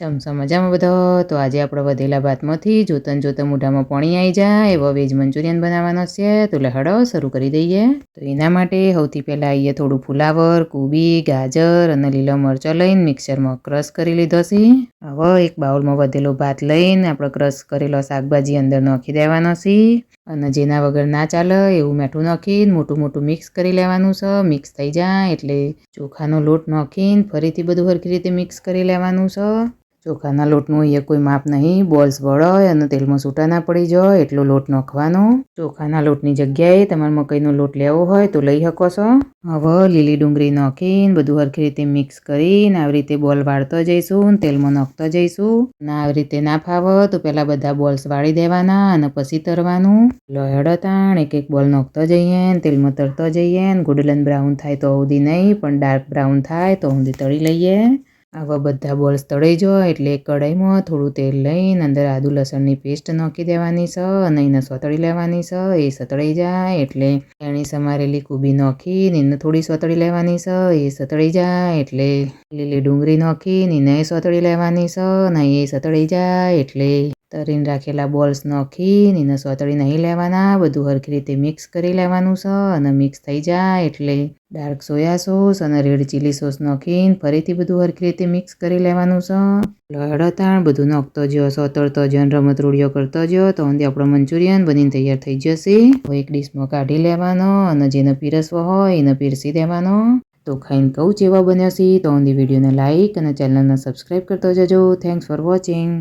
ચમચા મજામાં બધો. તો આજે આપણે વધેલા ભાતમાંથી જોતન જોતા મોઢામાં પાણી આવી જાય, એવો વેજ મંચુરિયન બનાવવાનો છે. તો લહડો શરૂ કરી દઈએ. તો એના માટે સૌથી પહેલાં આવીએ થોડું ફુલાવર, કોબી, ગાજર અને લીલો મરચો લઈને મિક્સરમાં ક્રશ કરી લીધો છે. હવે એક બાઉલમાં વધેલો ભાત લઈને આપણે ક્રશ કરેલો શાકભાજી અંદર નાખી દેવાનો છે. અને જેના વગર ના ચાલે એવું મીઠું નાખીને મોટું મોટું મિક્સ કરી લેવાનું છે. મિક્સ થઈ જાય એટલે ચોખાનો લોટ નાખીને ફરીથી બધું સરખી રીતે મિક્સ કરી લેવાનું છે. ચોખાના લોટનું અહીંયા કોઈ માપ નહીં, બોલ્સ વળોય અને તેલમાં છૂટા ના પડી જાય, એટલો લોટ નાખવાનો. ચોખાના લોટની જગ્યાએ તમારે મકાઈનો લોટ લેવો હોય તો લઈ શકો છો. હવે લીલી ડુંગળી નાખીને બધું સરખી રીતે મિક્સ કરીને આવી રીતે બોલ વાળતો જઈશું તેલમાં નાખતો જઈશું. ના આવી રીતે ના ફાવે તો પહેલાં બધા બોલ્સ વાળી દેવાના અને પછી તરવાનું. લોહડો તાણ, એક એક બોલ નાખતો જઈએ તેલમાં તરતો જઈએ ગોલ્ડન બ્રાઉન થાય તો સુધી નહીં, પણ ડાર્ક બ્રાઉન થાય તો સુધી તળી લઈએ. આવા બધા બોલ્સ તળાઈ જાય એટલે કઢાઈમાં થોડું તેલ લઈને અંદર આદુ લસણની પેસ્ટ નાખી દેવાની છે અને એને સોતળી લેવાની છે. એ સતળાઈ જાય એટલે એની સમારેલી કુબી નાખીને એને થોડી સોતળી લેવાની છે. એ સતળાઈ જાય એટલે લીલી ડુંગળી નાખીને એને સોતળી લેવાની છે અને એ સતળાઈ જાય એટલે તરીને રાખેલા બોલ્સ નાખીને એને સોતળી નહીં લેવાના, બધું સરખી રીતે મિક્સ કરી લેવાનું છે અને મિક્સ થઈ જાય એટલે ડાર્ક સોયા સોસ અને રેડ ચીલી સોસ નાખીને ફરીથી બધું સરખી રીતે મિક્સ કરી લેવાનું છે. લડતાણ બધું નાખતો જ્યો, સોતળતો જ્યો અને રમત રૂડિયો કરતો જ્યો, તો અંતે આપણો મંચુરિયન બનીને તૈયાર થઈ જશે. એક ડીશમાં કાઢી લેવાનો અને જેને પીરસવો હોય એને પીરસી દેવાનો. તો ખાઈને કહું જેવા બન્યો છે તો અંદી વિડીયોને લાઇક અને ચેનલને સબસ્ક્રાઈબ કરતો જજો. Thanks for watching